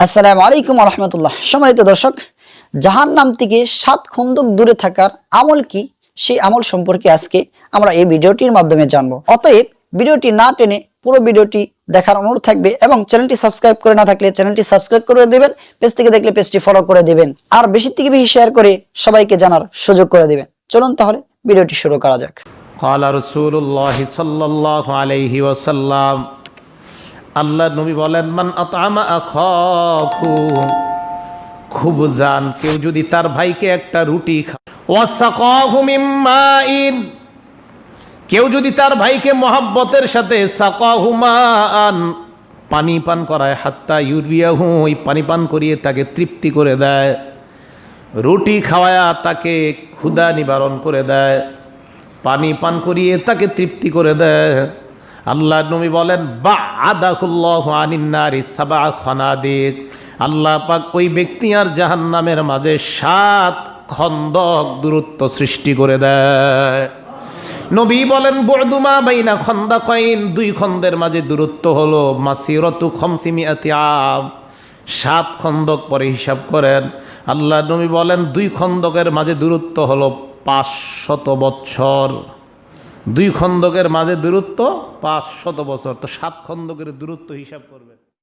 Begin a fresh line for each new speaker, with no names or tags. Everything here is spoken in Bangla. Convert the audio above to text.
আসসালামু আলাইকুম রহমতুল্লাহ সম্মানিত দর্শক জাহান নাম থেকে সাত খন্দক দূরে থাকার আমল কি সেই আমল সম্পর্কে আজকে আমরা এই ভিডিওটির মাধ্যমে জানবো অতএব ভিডিওটি না টেনে পুরো ভিডিওটি দেখার অনুরোধ থাকবে এবং চ্যানেলটি সাবস্ক্রাইব করে না থাকলে চ্যানেলটি সাবস্ক্রাইব করে দেবেন পেজ থেকে দেখলে পেজটি ফলো করে দেবেন আর বেশি থেকে বেশি শেয়ার করে সবাইকে জানার সুযোগ করে দেবেন চলুন তাহলে ভিডিওটি শুরু করা যাক
قال رسول الله صلى الله عليه وسلم আল্লাহ নবী বলেন, মান আতামা আখাকু খুব জান, কেউ যদি তার ভাইকে একটা রুটি মিম্মাইন কেউ যদি তার ভাইকে মহাব্বতের সাথে সাকাহু মাআন। পানি পান করায়, হাত্তা ইউরিয়াহু। ওই পানি পান করিয়ে তাকে তৃপ্তি করে দেয়। রুটি খাওয়ায়া তাকে ক্ষুধা নিবারণ করে দেয়। পানি পান করিয়ে তাকে তৃপ্তি করে দেয়। আল্লাহ নবী বলেন বা আদাকুল্লাহ আনিন্নারি সাবা আল্লাহ পাক ওই ব্যক্তি আর জাহান্নামের মাঝে সাত খন্দক দূরত্ব সৃষ্টি করে দেয়। নবী বলেন বর্দুমা বাইনা খন্দা কইন দুই খন্দের মাঝে দূরত্ব হলো মাসিরতু খমসিমিয়াতি আম। সাত খন্দক পরে হিসাব করেন আল্লাহ নবী বলেন, দুই খন্দকের মাঝে দূরত্ব হলো পাঁচশত বৎসর। দুই খন্দকের মাঝে দূরত্ব পাঁচ শত বছর। তো সাত খন্দকের দূরত্ব হিসাব করবেন